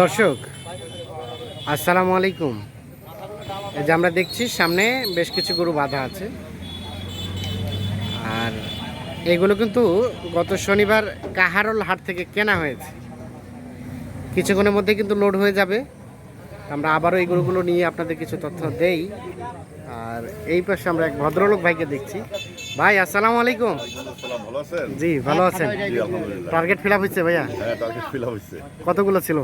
দর্শক, আসসালামু আলাইকুম। এই যে আমরা দেখছি, সামনে বেশ কিছু গরু বাঁধা আছে। আর এগুলো কিন্তু গত শনিবার কাহারল হাট থেকে কেনা হয়েছে। কিছুক্ষণের মধ্যে কিন্তু লোড হয়ে যাবে। আমরা আবারও এই গরুগুলো নিয়ে আপনাদের কিছু তথ্য দেই। আর এই পাশে আমরা এক ভদ্রলোক ভাইকে দেখছি। ভাই আসসালামু আলাইকুম। ভালো আছেন? জি ভালো আছেন। টার্গেট ফিল আপ হয়েছে ভাইয়া? হ্যাঁ, টার্গেট ফিল আপ হয়েছে। কতগুলো ছিল?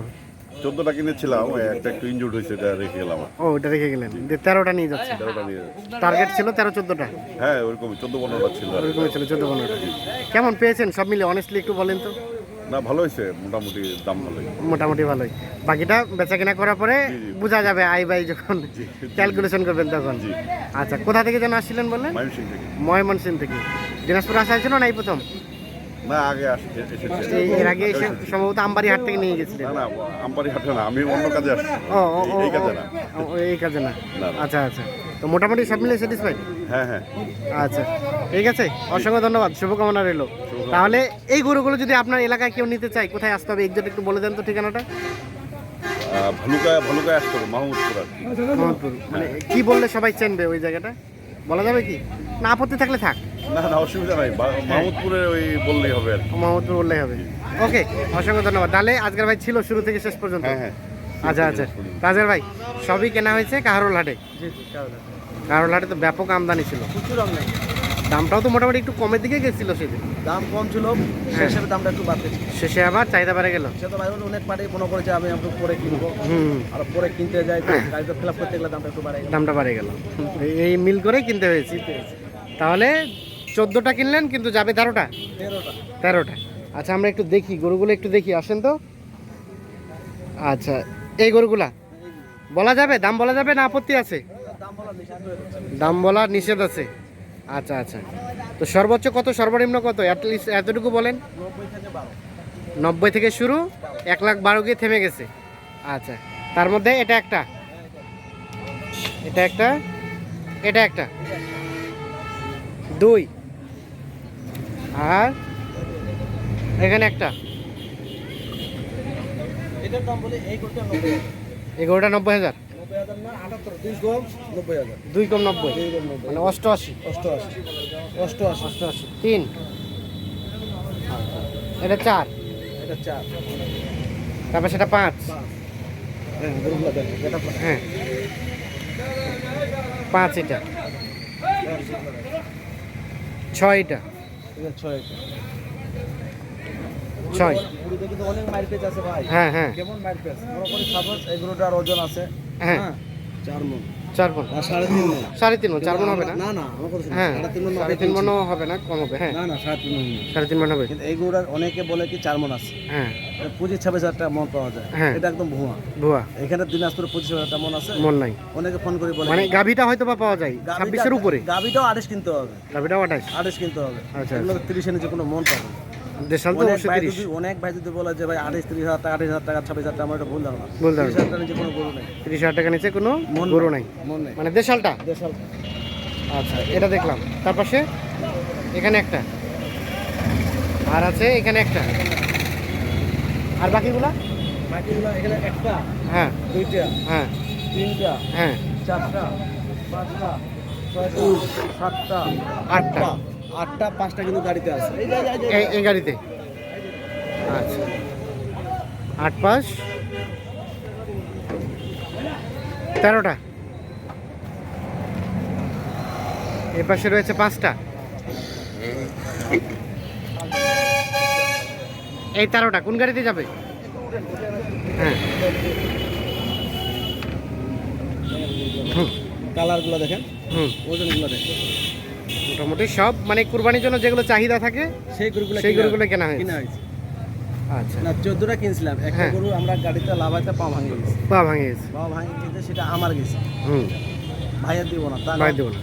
14টা কিনেছিলাম, একটা একটু ইনজুর্ড হয়েছে, এটা রেখে গেলাম। ও ওটা রেখে গেলেন। যে তেরোটা নিয়ে যাচ্ছে। 13টা নিয়ে টার্গেট ছিল তেরো চোদ্দোটা? হ্যাঁ, ওরকম 14-15টা ছিল আর কি। ওরকম ছিল চোদ্দ পনেরোটা। কেমন পেয়েছেন? সব মিলে অনেস্টলি একটু বলেন তো। না, ভালো হয়েছে, মোটামুটি দাম ভালোই। মোটামুটি ভালোই বাকিটা বেচা কেনা করার পরে। বোঝা যাবে আই বাই যখন ক্যালকুলেশন করবেন তখন। আচ্ছা কোথা থেকে যেন আসছিলেন বললেন। ময়মনসিং থেকে দিনাজপুর আসা হয়েছিল না এই প্রথম না, আগে এর আগে এসে সম্ভবত আমবাড়ি হাট থেকে নিয়ে গেছিলেন। না, না, আমবাড়ি হাটে না, আমি অন্য কাজে আসছি। ও এই কাজে না। এই কাজে না। আচ্ছা আচ্ছা। তো মোটামুটি সব মিলে স্যাটিসফাইড হ্যাঁ, হ্যাঁ। আচ্ছা। ঠিক আছে অসংখ্য ধন্যবাদ শুভকামনা রইল। তাহলে এই গরুগুলো যদি আপনার এলাকায় কেউ নিতে চায় কোথায় আসতে হবে? একজন একটু বলে দেন তো ঠিকানাটা। আহ, ভালুকায় ভালুকায় আসতে হবে মাহমুদপুর আর কি। মানে কি বললে সবাই চেনবে ওই জায়গাটা? বলা যাবে কি? না আপত্তি থাকলে থাক। না না অসুবিধা নাই। মাহমুদপুরে ওই বললেই হবে আর কি। বললেই হবে। ওকে অসংখ্য ধন্যবাদ। তাহলে আজকের ভাই ছিল শুরু থেকে শেষ পর্যন্ত। হ্যাঁ হ্যাঁ। আচ্ছা আচ্ছা। তাজের ভাই সবই কেনা হয়েছে কাহারোল হাটে কাহারোল হাটে তো ব্যাপক আমদানি ছিল। প্রচুর আমদানি। দামটাও তো মোটামুটি একটু কমের দিকে গেছিল সেদিন। দাম কম ছিল সেই হ্যাঁ। দামটা একটু বাড়তেছে শেষে আবার চাহিদা বেড়ে গেল। সে তো ভাই অনেক পার্টি মনে করেছে আমি একটু পরে কিনবো। হুম। আর পরে কিনতে যাই তো গাড়িটা ফিল আপ করতে গেলে দামটা একটু বাড়াই দামটা বাড়ে গেল। এই- এই মিল করেই কিনতে হয়েছে। তাহলে চোদ্দোটা কিনলেন কিন্তু যাবে তেরোটা? তেরোটা। আচ্ছা আমরা একটু দেখি গরুগুলো একটু দেখি আসেন তো। আচ্ছা এই গরুগুলা? বলা যাবে? দাম বলা যাবে না আপত্তি আছে? দাম বলা নিষেধ আছে। আচ্ছা আচ্ছা। তো সর্বোচ্চ কত? সর্বনিম্ন কত? অ্যাটলিস্ট এতটুকু বলেন। নব্বই থেকে শুরু এক লাখ বারো গিয়ে থেমে গেছে। আচ্ছা তার মধ্যে এটা একটা? এটা একটা? এটা একটা? দুই। আর এখানে একটা। এগারোটা নব্বই হাজার। দুই কম নব্বই মানে অষ্টআশি। অষ্টআশি অষ্টআশি। অষ্টআশি। তিন। এটা চার। এটা চার। তারপর সেটা পাঁচ। হ্যাঁ। পাঁচ এটা। ছয় এটা ছয় ছয়? গরুতে কিন্তু অনেক মাইল পেজ আছে ভাই। হ্যাঁ হ্যাঁ। কেমন মাইল পেজ মনে করি সাপোজ ওজন আছে। হ্যাঁ। চার মন। চার মন। সাড়ে তিন মন। সাড়ে তিন মন চার মন হবে না? না না আমার কথা শোনো, হ্যাঁ সাড়ে তিন মন সাড়ে তিন মনও হবে না কম হবে হ্যাঁ। না না সাড়ে তিন মন না। সাড়ে তিন মন হবে। এই গরুটার অনেকে বলে কি চার মন আছে। হ্যাঁ। পঁচিশ ছাব্বিশ হাজার টাকা মন পাওয়া যায়। হ্যাঁ। এটা একদম ভুয়া। ভুয়া। এখানে দিনাজপুরে পঁচিশ হাজার টাকা মন আছে। মন নাই। অনেকে ফোন করে বলে মানে গাভিটা হয়তো বা পাওয়া যায় ছাব্বিশের উপরে। গাভিটাও আড়াইশ কিনতে হবে। গাভিটাও আঠাশ। আড়াইশ কিনতে হবে। আচ্ছা। এগুলো তিরিশের নিচে কোনো মন পাবে অনেক ভাই যদি বলে যে ভাই আড়াইশ তিরিশ হাজার টাকা আড়াইশ হাজার টাকা ছাব্বিশ হাজার টাকা আমার ভুল ধারণা। ভুল ধারণা। তিরিশ হাজার টাকার নিচে কোনো গরু নেই। তিরিশ হাজার টাকা নিচে কোনো গরু নাই। মন নেই। মানে দেশালটা দেশাল আচ্ছা এটা দেখলাম। তার পাশে? এখানে একটা। আর আছে এখানে একটা। আর বাকিগুলা? বাকিগুলো এখানে একটা হ্যাঁ। দুইটা হ্যাঁ। তিনটা হ্যাঁ। চারটা পাঁচটা ছয়টা সাতটা আটটা। আটটা পাঁচটা কিন্তু গাড়িতে আছে। এই গাড়িতে? আচ্ছা। আট পাঁচ। তেরোটা। এ পাশে রয়েছে পাঁচটা। এই তেরোটা কোন গাড়িতে যাবে? হ্যাঁ। কালারগুলো দেখেন। হুম। ওজনগুলো দেখেন। মোটামুটি সব মানে কুরবানির জন্য যেগুলো চাহিদা থাকে সেই গরুগুলো সেই গরুগুলো কেনা হয় কিনা হয়েছে। আচ্ছা। না চোদ্দটা কিনছিলাম। একটা হ্যাঁ। গরু আমরা গাড়িতে লাভাইতে পা ভাঙে গেছে। পা ভাঙে গেছে। পা ভাঙে গেছে সেটা আমার গেছে। হুম। ভাইয়ের দিব না তা না। বাইর না।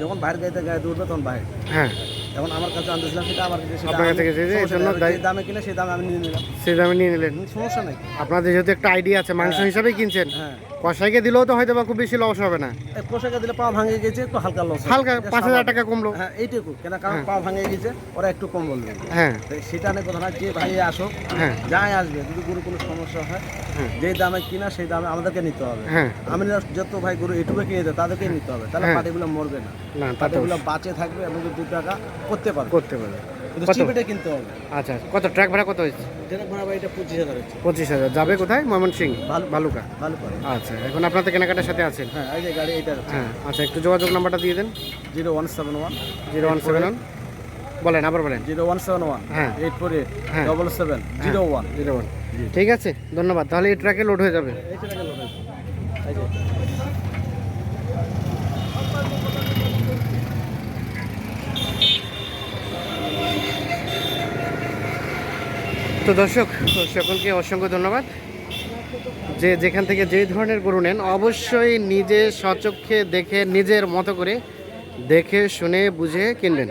যখন বাইরের গাড়িতে গাড়িতে উঠবে তখন বাইরে হ্যাঁ। এখন আমার কাছে আনতেছিলাম সেটা আমার কাছে আপনার কাছে গেছে যে, এই সমস্যা জন্য নেই। দায়- যে দামে কিনে সেই দামে আমি নিয়ে নিলাম। সেই দামে নিয়ে নিলেন। সমস্যা নাই। আপনাদের যেহেতু একটা আইডিয়া আছে মাংস হিসাবেই কিনছেন হ্যাঁ। কষাইকে দিলেও তো হয়তো বা খুব বেশি লস হবে না। পোশাকে দিলে পা ভাঙে গেছে একটু হালকা লস হালকা পাঁচ হাজার টাকা কমলো। হ্যাঁ এইটুকু কেন? কারণ পা ভাঙে গেছে ওরা একটু কম বলবে। হ্যাঁ। সেটা নিয়ে কথা না যে ভাই আসো হ্যাঁ। যাই আসবে যদি গরু কোনো সমস্যা হয় হ্যাঁ। যেই দামে কিনা সেই দামে আমাদেরকে নিতে হবে। হ্যাঁ। আমি যত ভাই গরু এটুকু কিনে দেয় তাদেরকে নিতে হবে। তাহলে হ্যাঁ। পাটিগুলো মরবে না। পাটিগুলো বাঁচে থাকবে এবং দু টাকা করতে পারবে। করতে পারে কিন্তু কত? চিপিটা কিনতে হবে। আচ্ছা কত? ট্রাক ভাড়া কত হয়েছে? যেটা ভাড়া ভাই এটা পঁচিশ হাজার পঁচিশ হাজার। যাবে কোথায়? ময়মনসিং ভালুকা আচ্ছা এখন কেনাকাটার সাথে আছেন? হ্যাঁ এই যে গাড়ি হ্যাঁ আচ্ছা একটু যোগাযোগ নাম্বারটা দিয়ে দেন। Zero one seven one. Zero one seven one. বলেন আবার বলেন। জিরো ওয়ান সেভেন ওয়ান হ্যাঁ। এইট ফোর এইট হ্যাঁ। Double seven zero one. Zero one. ঠিক আছে ধন্যবাদ। তাহলে এই ট্রাকে লোড হয়ে যাবে। তো দর্শক সকলকে অসংখ্য ধন্যবাদ। যে যেখান থেকে যে ধরনের গরু নেন অবশ্যই নিজে সচক্ষে দেখে নিজের মতো করে দেখে শুনে বুঝে কিনবেন।